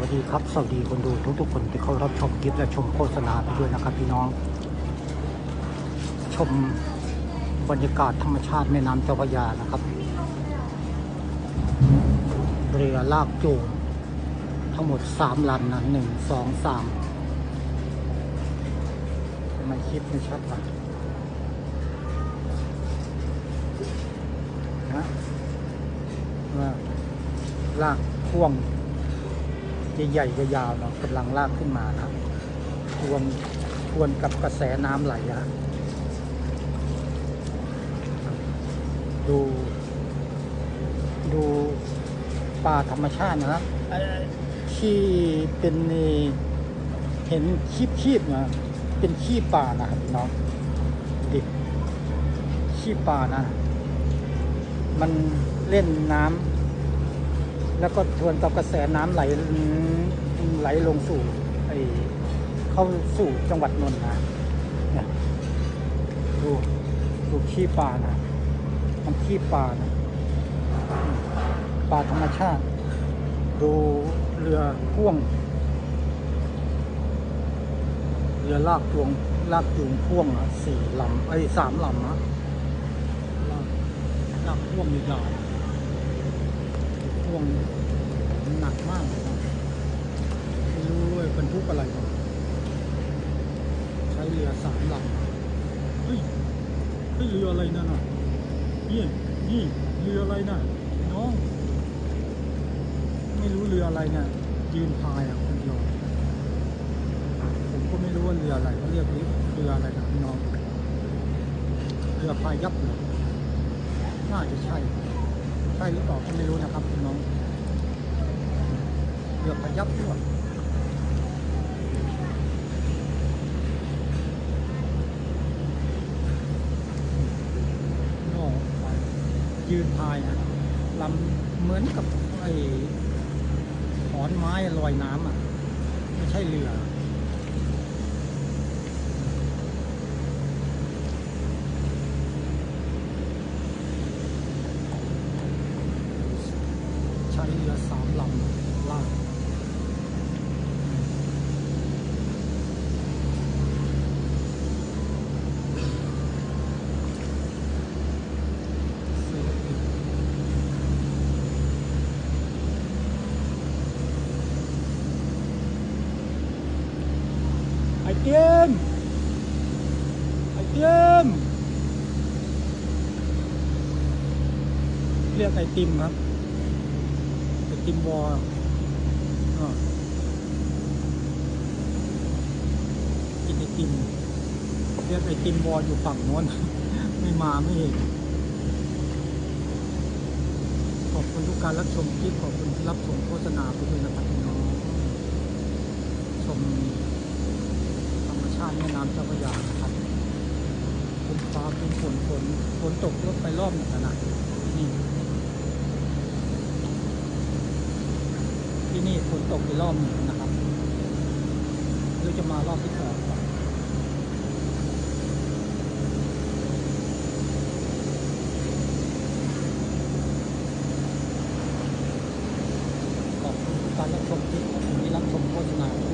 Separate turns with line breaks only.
วัสดีครับ สวัสดีคนดูทุกๆคนที่เข้ารับชมคลิปและชมโฆษณาไปด้วยนะครับพี่น้อง ชมบรรยากาศธรรมชาติแม่น้ำเจ้าพระยานะครับ เรือลากจูงทั้งหมดสามลำนะหนึ่งสองสามทำไมคลิปไม่ชัดล่ะนะว่าลากพ่วง ใหญ่ๆยาวๆเนาะกำลังลากขึ้นมานะทวนทวนกับกระแสน้ำไหลอะดู ดูป่าธรรมชาตินะครับที่เป็นเห็นคีบคีบๆนะเป็นขี้ป่านะครับน้องดิขี้ป่านะ มันเล่นน้ำ แล้วก็ทวนกับกระแสน้ำไหลไหลลงสู่ไอเข้าสู่จังหวัดนนท์นะเนี่ยดูดูขี้ปลานะมันขี้ปลานะปลาธรรมชาติ ดูเรือพ่วง เรือลากจูงลากจูงพ่วงอะสี่ลำไอ้สามลำนะลากลากพ่วงยาว พ่วงหนักมากเลยนะไม่รู้ว่าบรรทุกอะไรมาใช้เรือสามลำเฮ้ยเฮ้ยเรืออะไรนั่นน่ะนี่นี่เรืออะไรน่ะน้องไม่รู้เรืออะไรน่ะยืนพายอะคนเดียวผมก็ไม่รู้ว่าเรืออะไรเขาเรียกเรืออะไรนะน้องเรือพายยับเลยน่าจะใช่ ใช่หรือเปล่าก็ไม่รู้นะครับน้องเรือพยับด้วยนอกไปยืนพายนะลำเหมือนกับไอ้ขอนไม้ลอยน้ำอะ ไม่ใช่เรือ ใช้เรือสามลำลากศิลปินไอ เตียมไอเตียมเรียกไอติมครับไอติมวอลอ่ากินไอติมเรียกไอติมวอลอยู่ฝั่งโน้น ไม่มาไม่เห็นขอบคุณทุกการรับชมคลิปขอบคุณที่รับชมโฆษณาครับพี่น้อง ชมธรรมชาติแม่น้ำเจ้าพระยานะครับคุณฟ้าคุณฝนฝนฝนตกรถไปรอบหนึ่งแล้วนะนี่ที่นี่ฝนตกไปรอบหนึ่งนะครับเดี๋ยวจะมารอบที่สองก่อนขอบคุณทุกการรับชมโฆษณา